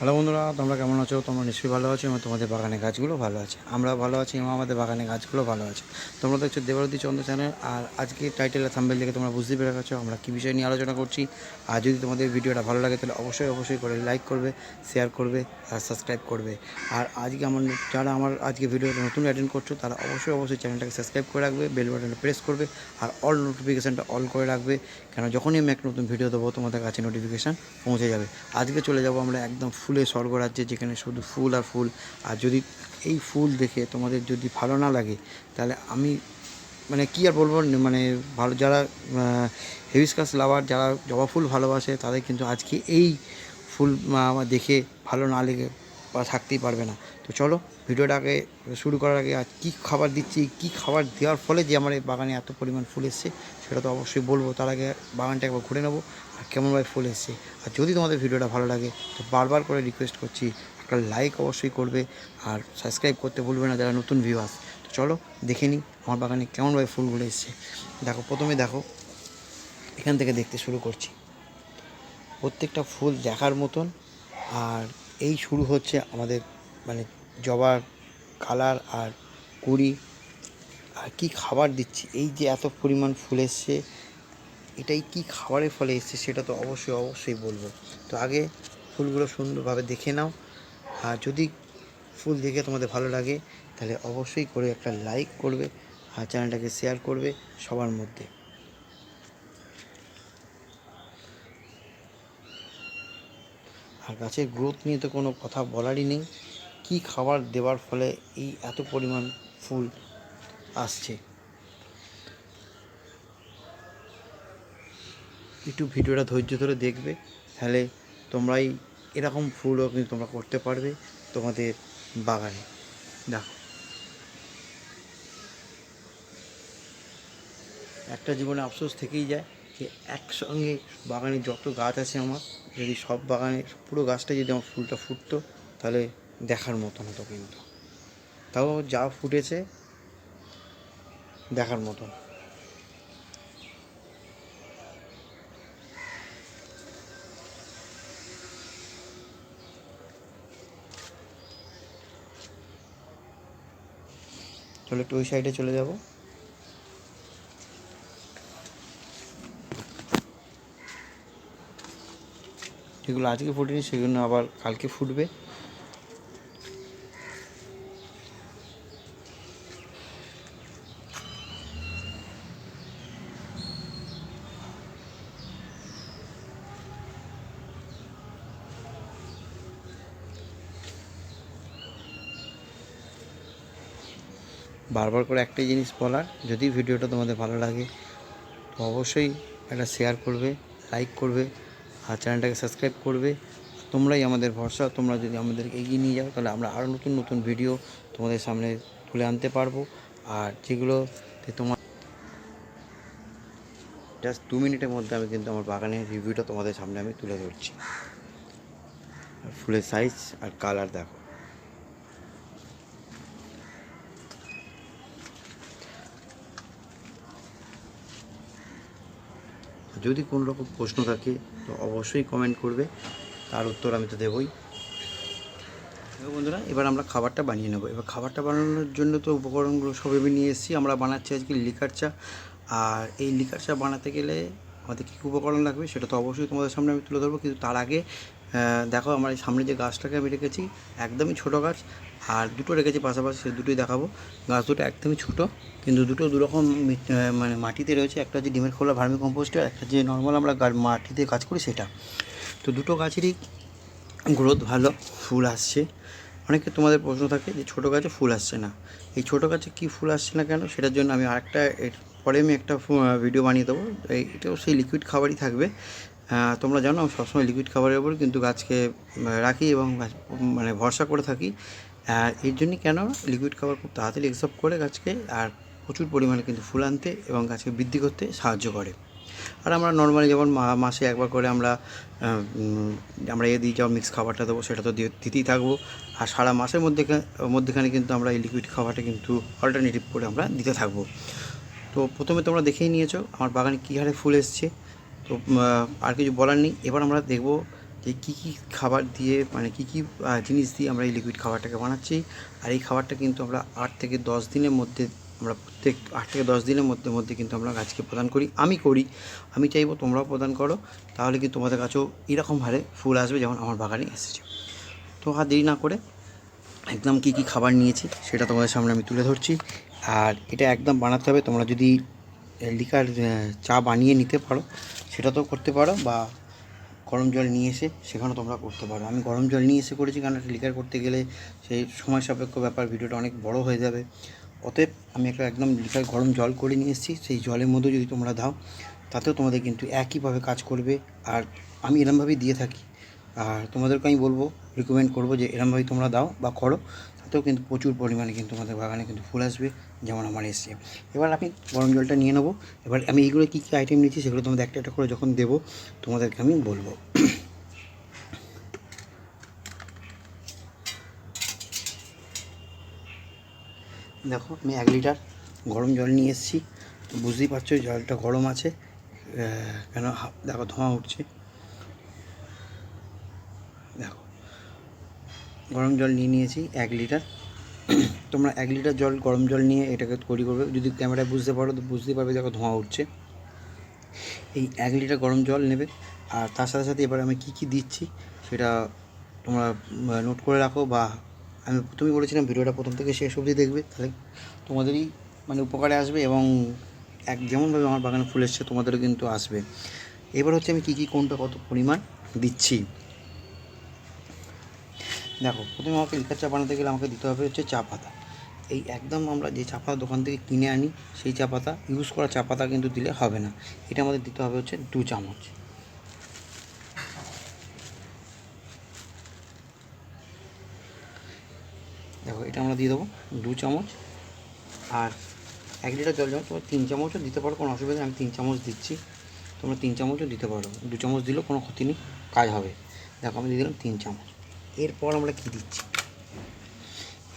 Hello বন্ধুরা, তোমরা কেমন আছো? তোমরা নিশ্চয়ই ভালো আছো এবং তোমাদের বাগানে গাছগুলো ভালো আছে। আমরা ভালো আছি এবং আমাদের বাগানে গাছগুলো ভালো আছে। তোমরা দেখছ দেবরতী চন্দ্র চ্যানেল, আর আজকে টাইটেল আর থাম্বেল দেখে তোমরা বুঝতে পেরে গেছো আমরা কী বিষয় নিয়ে আলোচনা করছি। আর যদি তোমাদের ভিডিওটা ভালো লাগে, তাহলে অবশ্যই অবশ্যই করে লাইক করবে শেয়ার করবে, আর সাবস্ক্রাইব করবে। আর আজকে আমার, যারা আমার আজকে ভিডিওটা নতুন অ্যাটেন্ড করছ, তারা অবশ্যই অবশ্যই চ্যানেলটাকে সাবস্ক্রাইব করে রাখবে বেল বাটনটা প্রেস করবে, আর অল নোটিফিকেশানটা অল করে রাখবে। কেন, যখনই আমি একটা নতুন ভিডিও দেবো, তোমাদের কাছে নোটিফিকেশান পৌঁছে যাবে। আজকে চলে যাব আমরা একদম ফুলে স্বর্গরাজ্যে যেখানে শুধু ফুল আর ফুল। আর যদি এই ফুল দেখে তোমাদের যদি ভালো না লাগে, তাহলে আমি মানে কী আর বলব মানে ভালো যারা হেভিসকাস লাভার যারা জবা ফুল ভালোবাসে, তাদের কিন্তু আজকে এই ফুল দেখে ভালো না লেগে বা থাকতেই পারবে না। তো চলো, ভিডিওটাকে শুরু করার আগে আজ কী খাবার দিচ্ছি, কী খাবার দেওয়ার ফলে যে আমার এই বাগানে এত পরিমাণ ফুল এসছে, সেটা তো অবশ্যই বলব। তার আগে বাগানটা একবার ঘুরে নেব। আর কেমনভাবে ফুল এসছে। আর যদি তোমাদের ভিডিওটা ভালো লাগে, তো বারবার করে রিকোয়েস্ট করছি, একটা লাইক অবশ্যই করবে, আর সাবস্ক্রাইব করতে ভুলবে না যারা নতুন ভিউয়ার্স তো চলো, দেখে নিই আমার বাগানে কেমনভাবে ফুলগুলো এসছে। দেখো, প্রথমে দেখো, এখান থেকে দেখতে শুরু করছি। প্রত্যেকটা ফুল দেখার মতন, আর এই শুরু হচ্ছে আমাদের মানে জবার কালার আর কুড়ি। আর কি খাবার দিচ্ছি, এই যে এত পরিমাণ ফুল এসছে এটাই কি খাবারের ফলে এসছে সেটা তো অবশ্যই অবশ্যই বলব। তো আগে ফুলগুলো সুন্দরভাবে দেখে নাও। আর যদি ফুল দেখে তোমাদের ভালো লাগে, তাহলে অবশ্যই করে একটা লাইক করবে আর চ্যানেলটাকে শেয়ার করবে সবার মধ্যে। আর গাছের গ্রোথ নিয়ে তো কোনো কথা বলারই নেই। কী খাবার দেওয়ার ফলে এই এত পরিমাণ ফুল আসছে? একটু ভিডিওটা ধৈর্য ধরে দেখবে, তাহলে তোমরাই এরকম ফুলও কিন্তু তোমরা করতে পারবে তোমাদের বাগানে। দেখো। একটা জীবনে আফসোস থেকেই যায় যে একসঙ্গে বাগানে যত গাছ আছে আমার, যদি সব বাগানে, পুরো গাছটা যদি আমার ফুলটা ফুটতো, তাহলে দেখার মতন হতো কিন্তু। তাও যা ফুটেছে, দেখার মতন। চলো একটু ওই সাইডে চলে যাব। যেগুলো আজকে ফুটেনি সেগুলো আবার কালকে ফুটবে। বারবার করে একটাই জিনিস বলার, যদি ভিডিওটা তোমাদের ভালো লাগে, তো অবশ্যই একটা শেয়ার করবে লাইক করবে, আর চ্যানেলটাকে সাবস্ক্রাইব করবে। তোমরাই আমাদের ভরসা, তোমরা যদি আমাদেরকে এগিয়ে নিয়ে যাও, তাহলে আমরা আরও নতুন নতুন ভিডিও তোমাদের সামনে তুলে আনতে পারব। আর যেগুলোতে তোমার জাস্ট দু মিনিটের মধ্যে আমি কিন্তু আমার বাগানের রিভিউটা তোমাদের সামনে আমি তুলে ধরছি। ফুলের সাইজ আর কালার দেখো। যদি কোনো রকম প্রশ্ন থাকে, তো অবশ্যই কমেন্ট করবে। তার উত্তর আমি তো দেবই। বন্ধুরা, এবার আমরা খাবারটা বানিয়ে নেব। এবার খাবারটা বানানোর জন্য তো উপকরণগুলো সব আমি নিয়ে এসেছি। আমরা বানাচ্ছি আজকে লিকার চা। আর এই লিকার চা বানাতে গেলে আমাদের কী কী উপকরণ লাগবে সেটা তো অবশ্যই তোমাদের সামনে আমি তুলে ধরবো। কিন্তু তার আগে দেখো আমার এই সামনে যে গাছটাকে আমি রেখেছি, একদমই ছোটো গাছ। আর দুটো রেখেছি পাশাপাশি, সে দুটোই দেখাবো। গাছ দুটো একদমই ছোটো, কিন্তু দুটো দুরকম মানে মাটিতে রয়েছে। একটা হচ্ছে ডিমের খোলা ভার্মি কম্পোস্ট, আর একটা যে নর্মাল আমরা মাটিতে কাজ করি সেটা। তো দুটো গাছেরই গ্রোথ ভালো, ফুল আসছে। অনেকে তোমাদের প্রশ্ন থাকে যে ছোটো গাছে ফুল আসছে না। এই ছোটো গাছে কী ফুল আসছে না কেন? সেটার জন্য আমি আরেকটা এর পরে আমি একটা ভিডিও বানিয়ে দেবো। এটাও সেই লিকুইড খাবারই থাকবে। তোমরা জানো আমি সবসময় লিকুইড খাবারের উপর কিন্তু গাছকে রাখি এবং মানে ভরসা করে থাকি। আর এর জন্যই কেন লিকুইড খাবার খুব তাড়াতাড়ি একসেপ্ট করে গাছকে আর প্রচুর পরিমাণে কিন্তু ফুল আনতে এবং গাছকে বৃদ্ধি করতে সাহায্য করে। আর আমরা নর্মালি যেমন মাসে একবার করে আমরা আমরা এ দিই যেমন মিক্স খাবারটা দেবো, সেটা তো দিতেই থাকব। আর সারা মাসের মধ্যে মধ্যেখানে কিন্তু আমরা এই লিকুইড খাবারটা কিন্তু অল্টারনেটিভ করে আমরা দিতে থাকব। তো প্রথমে তোমরা দেখেই নিয়েছো, আমার বাগানে কী হারে ফুল এসছে। তো আর কিছু বলার নেই। এবার আমরা দেখব যে কী কী খাবার দিয়ে মানে কী কী জিনিস দিয়ে আমরা এই লিকুইড খাবারটাকে বানাচ্ছি। আর এই খাবারটা কিন্তু আমরা আট থেকে দশ দিনের মধ্যে, আমরা প্রত্যেক আট থেকে দশ দিনের মধ্যে মধ্যে কিন্তু আমরা গাছকে প্রদান করি। আমি করি। আমি চাইব তোমরাও প্রদান করো। তাহলে কিন্তু তোমাদের কাছেও এরকম হারে ফুল আসবে যেমন আমার বাগানে এসেছে। তো আর দেরি না করে একদম কী কী খাবার নিয়েছি সেটা তোমাদের সামনে আমি তুলে ধরছি। আর এটা একদম বানাতে হবে। তোমরা যদি লিকার চা বানিয়ে নিতে পারো সেটা তো করতে পারো বা গরম জল নিয়ে এসে সেখানেও তোমরা করতে পারো। আমি গরম জল নিয়ে এসে করেছি কারণ একটা লিকার করতে গেলে সেই সময় সাপেক্ষ ব্যাপার, ভিডিওটা অনেক বড় হয়ে যাবে। অতএব আমি একটা একদম লিকার গরম জল করে নিয়ে এসেছি, সেই জলের মধ্যে যদি তোমরা দাও, তাতেও তোমাদের কিন্তু একইভাবে কাজ করবে। আর আমি এরমভাবেই দিয়ে থাকি। আর তোমাদেরকে আমি বলব রিকমেন্ড করব যে এরমভাবেই তোমরা দাও বা করো। তাতেও কিন্তু প্রচুর পরিমাণে কিন্তু তোমাদের বাগানে কিন্তু ফুল আসবে, যেমন আমার এসছে। এবার আমি গরম জলটা নিয়ে নেব। এবার আমি এইগুলো কী কী আইটেম নিচ্ছি সেগুলো তোমাদের একটা একটা করে যখন দেবো, তোমাদেরকে আমি বলব। দেখো, আমি এক লিটার গরম জল নিয়ে এসেছি। বুঝতেই পারছ জলটা গরম আছে। কেন? দেখো ধোঁয়া উঠছে। দেখো, গরম জল নিয়ে নিয়েছি এক লিটার। তোমরা এক লিটার জল, গরম জল নিয়ে এটাকে তৈরি করবে। যদি ক্যামেরায় বুঝতে পারো, তো বুঝতেই পারবে দেখো ধোঁয়া উঠছে। এই এক লিটার গরম জল নেবে। আর তার সাথে সাথে এবার আমি কী কী দিচ্ছি, সেটা তোমরা নোট করে রাখো বা আমি প্রথমেই বলেছিলাম, ভিডিওটা প্রথম থেকে শেষ অবধি দেখবে। তাহলে তোমাদেরই মানে উপকারে আসবে এবং এক যেমনভাবে আমার বাগানে ফুল এসছে, তোমাদেরও কিন্তু আসবে। এবার হচ্ছে আমি কী কী, কোনটা কত পরিমাণ দিচ্ছি। দেখো, প্রথমে আমাকে লিকার চা বানাতে গেলে আমাকে দিতে হবে হচ্ছে চা পাতা। এই একদম আমরা যে চা পাতা দোকান থেকে কিনে আনি, সেই চা পাতা ইউজ করা চা পাতা কিন্তু দিলে হবে না। এটা আমাদের দিতে হবে হচ্ছে দু চামচ। দেখো, এটা আমরা দিয়ে দেবো দু চামচ। আর এক লিটার জল যেমন তোমরা তিন চামচও দিতে পারো, কোনো অসুবিধা আমি তিন চামচ দিচ্ছি। তোমরা তিন চামচও দিতে পারো। দু চামচ দিলেও কোনো ক্ষতি নেই, কাজ হবে। দেখো, আমি দিয়ে দিলাম তিন চামচ। এরপর আমরা কী দিচ্ছি?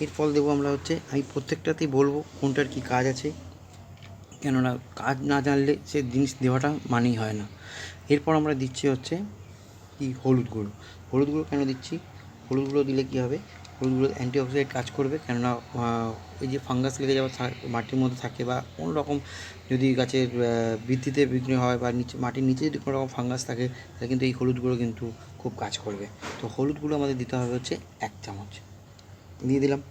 এরপর দেবো আমরা হচ্ছে, আমি প্রত্যেকটাতেই বলব কোনটার কী কাজ আছে। কেননা কাজ না জানলে সে জিনিস দেওয়াটা মানেই হয় না। এরপর আমরা দিচ্ছি হচ্ছে কি হলুদ গুঁড়ো। হলুদ গুঁড়ো কেন দিচ্ছি? হলুদ গুঁড়ো দিলে কী হবে? হলুদ গুঁড়ো অ্যান্টিঅক্সিডেন্ট কাজ করবে, কেননা এই যে ফাঙ্গাস লেগে যাওয়া মাটির মধ্যে থাকে বা কোনো রকম যদি গাছের বৃদ্ধিতে বিঘ্ন হয় বা নিচে, মাটির নিচে যদি কোনো রকম ফাঙ্গাস থাকে, তাহলে কিন্তু এই হলুদ গুঁড়ো কিন্তু খুব কাজ করবে। তো হলুদ গুঁড়ো আমাদের দিতে হবে হচ্ছে এক চামচ। দিয়ে দিলাম।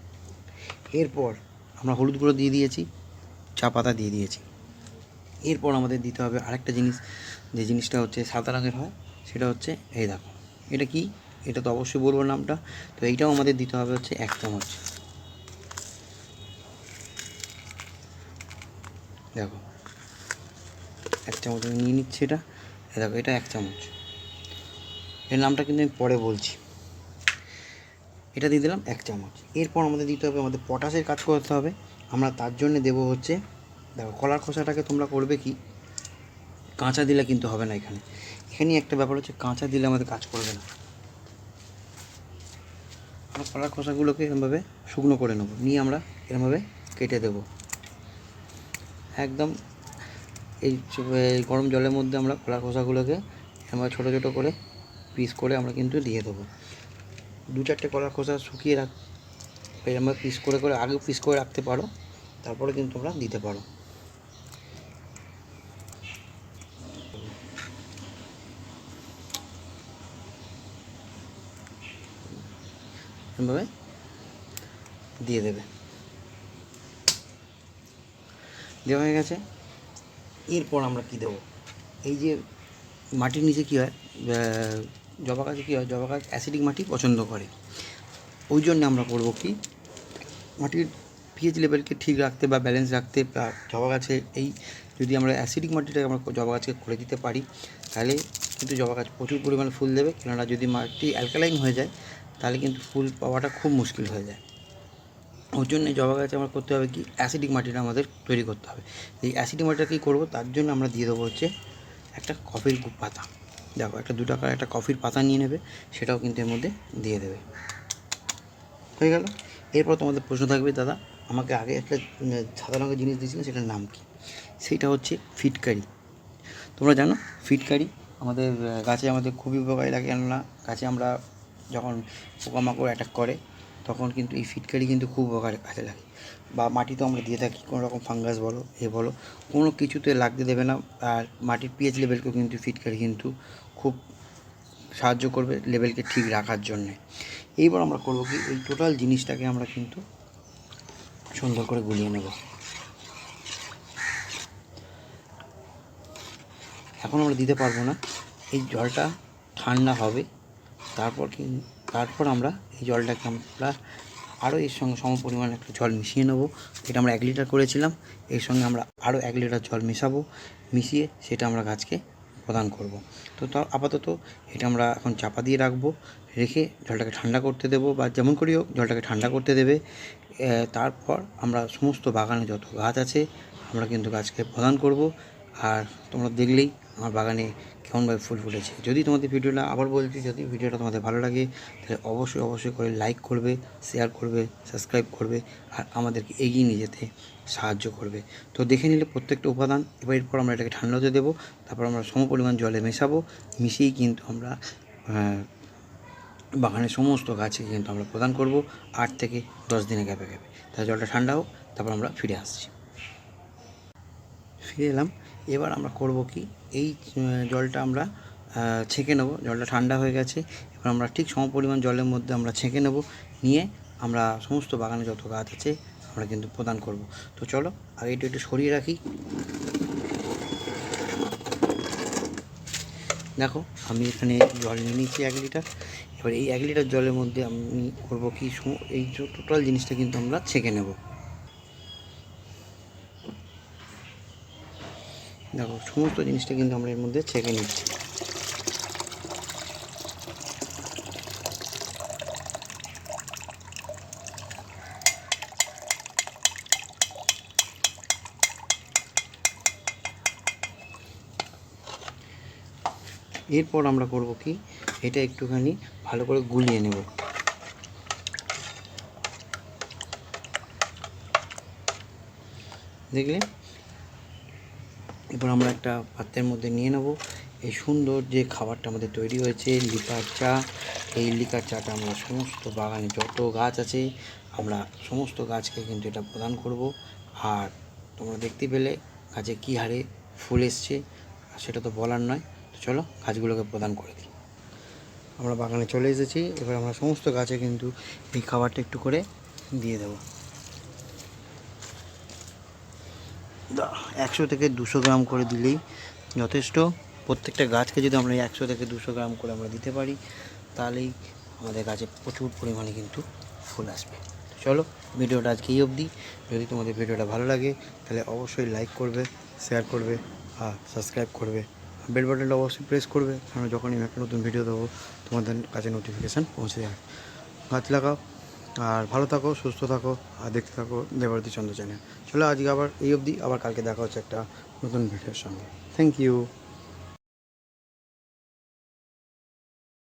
এরপর আমরা হলুদ গুঁড়ো দিয়ে দিয়েছি, চা পাতা দিয়ে দিয়েছি। এরপর আমাদের দিতে হবে আরেকটা জিনিস, যে জিনিসটা হচ্ছে সাদা রঙের হয়, সেটা হচ্ছে এই দেখো। এটা কি? এটা তো অবশ্যই বলব নামটা। তো এইটাও আমাদের দিতে হবে হচ্ছে এক চামচ। দেখো। এক চামচ নিয়ে নিচ্ছি এটা। দেখো, এটা এক চামচ। এর নামটা কিন্তু আমি পরে বলছি। এটা দিয়ে দিলাম এক চামচ। এরপর আমাদের দিতে হবে, আমাদের পটাশের কাজ করতে হবে। আমরা তার জন্য দেবো হচ্ছে, দেখো কলার খোসাটাকে তোমরা করবে কি? কাঁচা দিলে কিন্তু হবে না এখানে। এখানে একটা ব্যাপার হচ্ছে, কাঁচা দিলে আমাদের কাজ করবে না। আমরা কলার খোসাগুলোকে এরমভাবে শুকনো করে নেব। নিয়ে আমরা এরমভাবে কেটে দেবো। একদম এই গরম জলের মধ্যে আমরা কলার খোসাগুলোকে আমরা ছোটো ছোটো করে পিস করে আমরা কিন্তু দিয়ে দেবো। দু চারটে কলার খোসা শুকিয়ে রাখ এরমভাবে পিস করে করে আগেও পিস করে রাখতে পারো, তারপরে কিন্তু তোমরা দিতে পারো। এভাবে দিয়ে দেবে। দেওয়া হয়ে গেছে। এরপর আমরা কি দেবো? এই যে মাটির নিচে কী হয়? জবা গাছে কী হয়? জবা গাছ অ্যাসিডিক মাটি পছন্দ করে। ওই জন্য আমরা করব কি? মাটির পিএইচ লেভেলকে ঠিক রাখতে বা ব্যালেন্স রাখতে বা জবা গাছে এই যদি আমরা অ্যাসিডিক মাটিটাকে আমরা জবা গাছকে করে দিতে পারি, তাহলে কিন্তু জবা গাছ প্রচুর পরিমাণে ফুল দেবে। কেননা যদি মাটি অ্যালকালাইন হয়ে যায়, তাহলে কিন্তু ফুল পাওয়াটা খুব মুশকিল হয়ে যায়। ওর জন্য জবা গাছে আমরা করতে হবে কি? অ্যাসিডিক মাটিটা আমাদের তৈরি করতে হবে। এই অ্যাসিডিক মাটিটা কী করব? তার জন্য আমরা দিয়ে দেবো হচ্ছে একটা কফির পাতা। দেখো, একটা দু টাকার একটা কফির পাতা নিয়ে নেবে, সেটাও কিন্তু এর মধ্যে দিয়ে দেবে। হয়ে গেল? এরপর তোমাদের প্রশ্ন থাকবে, দাদা, আমাকে আগে একটা সাদা রঙের জিনিস দিয়েছিলেন, সেটার নাম কি? সেইটা হচ্ছে ফিটকারি। তোমরা জানো, ফিটকারি আমাদের গাছে আমাদের খুবই উপকারী লাগে, কেননা গাছে আমরা যখন পোকামাকড় অ্যাটাক করে তখন কিন্তু এই ফিটকারি কিন্তু খুব উপকারে কাজে লাগে। বা মাটিতেও আমরা দিয়ে থাকি কোনো রকম ফাঙ্গাস বলো, এ বলো, কোনো কিছুতে লাগতে দেবে না। আর মাটির পিএইচ লেভেলকেও কিন্তু ফিটকারি কিন্তু খুব সাহায্য করবে লেভেলকে ঠিক রাখার জন্যে। এইবার আমরা করব কি, এই টোটাল জিনিসটাকে আমরা কিন্তু সুন্দর করে গুলিয়ে নেব। এখন আমরা দিতে পারব না। এই জলটা ঠান্ডা হবে, তারপর কি তারপর আমরা এই জলটাকে আমরা আরও এর সঙ্গে সম পরিমাণে একটা জল মিশিয়ে নেব। এটা আমরা এক লিটার করেছিলাম, এর সঙ্গে আমরা আরও এক লিটার জল মেশাবো, মিশিয়ে সেটা আমরা গাছকে প্রদান করব। তো আপাতত এটা আমরা এখন চাপা দিয়ে রাখব, রেখে জলটাকে ঠান্ডা করতে দেবো বা যেমন করেই হোক জলটাকে ঠান্ডা করতে দেবে। তারপর আমরা সমস্ত বাগানে যত গাছ আছে, আমরা কিন্তু গাছকে প্রদান করব। আর তোমরা দেখলেই আমার বাগানে কেমনভাবে ফুল ফুটেছে। যদি তোমাদের ভিডিওটা আবার বলছি, যদি ভিডিওটা তোমাদের ভালো লাগে, তাহলে অবশ্যই অবশ্যই করে লাইক করবে, শেয়ার করবে, সাবস্ক্রাইব করবে, আর আমাদেরকে এগিয়ে নিয়ে যেতে সাহায্য করবে। তো দেখে নিলে প্রত্যেকটা উপাদান, এবার এরপর আমরা এটাকে ঠান্ডা হতে দেবো, তারপর আমরা সম পরিমাণ জলে মেশাবো মিশিয়েই কিন্তু আমরা বাগানের সমস্ত গাছে কিন্তু আমরা প্রদান করব আট থেকে দশ দিনে গ্যাপে গ্যাপে। তাহলে জলটা ঠান্ডা হোক, তারপর আমরা ফিরে আসছি। ফিরে এলাম। এবার আমরা করব কি? এই জলটা আমরা ছেঁকে নেব। জলটা ঠান্ডা হয়ে গেছে। এবার আমরা ঠিক সম পরিমাণ জলের মধ্যে আমরা ছেঁকে নেব। নিয়ে আমরা সমস্ত বাগানে যত গাছ আছে, আমরা কিন্তু প্রদান করব। তো চলো, আগে একটু একটু সরিয়ে রাখি। দেখো, আমি এখানে জল নিয়ে নিচ্ছি এক লিটার। এবার এই এক লিটার জলের মধ্যে আমি করব কি? এই টোটাল জিনিসটা কিন্তু আমরা ছেঁকে নেব। দেখো, সমস্ত জিনিসটা কিন্তু আমরা এর মধ্যে ছেঁকে নিচ্ছি। এরপর আমরা করব কি? এটা একটুখানি ভালো করে গুলিয়ে নেব। দেখলে? এবার আমরা একটা পাত্রের মধ্যে নিয়ে নেব। এই সুন্দর যে খাবারটা আমাদের তৈরি হয়েছে, লিকার চা। এই লিকার চাটা আমরা সমস্ত বাগানে যত গাছ আছে, আমরা সমস্ত গাছকে কিন্তু এটা প্রদান করব। আর তোমরা দেখতে পেলে গাছে কী হারে ফুল এসছে সেটা তো বলার নয়। তো চলো গাছগুলোকে প্রদান করে দিই। আমরা বাগানে চলে এসেছি, এবার আমরা সমস্ত গাছে কিন্তু এই খাবারটা একটু করে দিয়ে দেবো। একশো থেকে দুশো গ্রাম করে দিলেই যথেষ্ট। প্রত্যেকটা গাছকে যদি আমরা একশো থেকে দুশো গ্রাম করে আমরা দিতে পারি, তাহলেই আমাদের গাছে প্রচুর পরিমাণে কিন্তু ফুল আসবে। চলো, ভিডিওটা আজকে এই অবধি। যদি তোমাদের ভিডিওটা ভালো লাগে, তাহলে অবশ্যই লাইক করবে শেয়ার করবে, আর সাবস্ক্রাইব করবে। বেল বাটনটা অবশ্যই প্রেস করবে, কারণ যখনই আমি একটা নতুন ভিডিও দেবো, তোমাদের কাছে নোটিফিকেশান পৌঁছে যাবে। গাছ লাগাও। আর ভালো থাকো, সুস্থ থাকো, আর দেখতে থাকো দেবরতি চন্দ্র চ্যানেল চলো আজকে আবার এই অবধি, আবার কালকে দেখা হচ্ছে একটা নতুন ভিডিওর সঙ্গে। Thank you